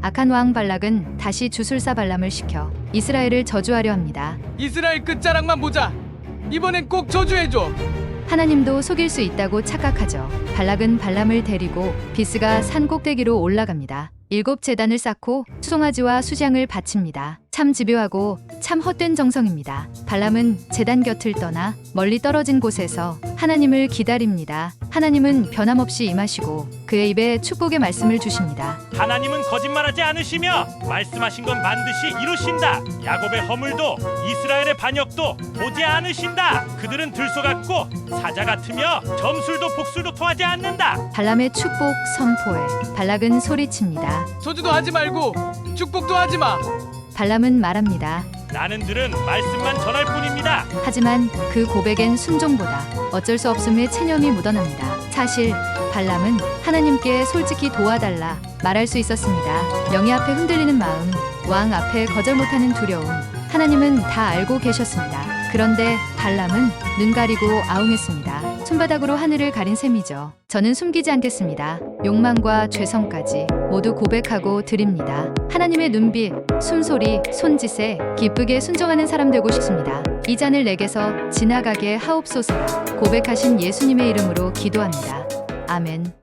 악한 왕 발락은 다시 주술사 발람을 시켜 이스라엘을 저주하려 합니다. 이스라엘 끝자락만 보자. 이번엔 꼭 저주해줘. 하나님도 속일 수 있다고 착각하죠. 발락은 발람을 데리고 비스가 산 꼭대기로 올라갑니다. 일곱 재단을 쌓고 수송아지와 수장을 바칩니다. 참 집요하고 참 헛된 정성입니다. 발람은 재단 곁을 떠나 멀리 떨어진 곳에서 하나님을 기다립니다. 하나님은 변함없이 임하시고 그의 입에 축복의 말씀을 주십니다. 하나님은 거짓말하지 않으시며 말씀하신 건 반드시 이루신다. 야곱의 허물도 이스라엘의 반역도 보지 않으신다. 그들은 들소 같고 사자 같으며 점술도 복술도 통하지 않는다. 발람의 축복 선포에 발락은 소리칩니다. 저주도 하지 말고 축복도 하지 마. 발람은 말합니다. 나는 들은 말씀만 전할 뿐입니다. 하지만 그 고백엔 순종보다 어쩔 수 없음의 체념이 묻어납니다. 사실 발람은 하나님께 솔직히 도와달라 말할 수 있었습니다. 명예 앞에 흔들리는 마음, 왕 앞에 거절 못하는 두려움, 하나님은 다 알고 계셨습니다. 그런데 발람은 눈 가리고 아웅했습니다. 손바닥으로 하늘을 가린 셈이죠. 저는 숨기지 않겠습니다. 욕망과 죄성까지 모두 고백하고 드립니다. 하나님의 눈빛, 숨소리, 손짓에 기쁘게 순종하는 사람 되고 싶습니다. 이 잔을 내게서 지나가게 하옵소서. 고백하신 예수님의 이름으로 기도합니다. 아멘.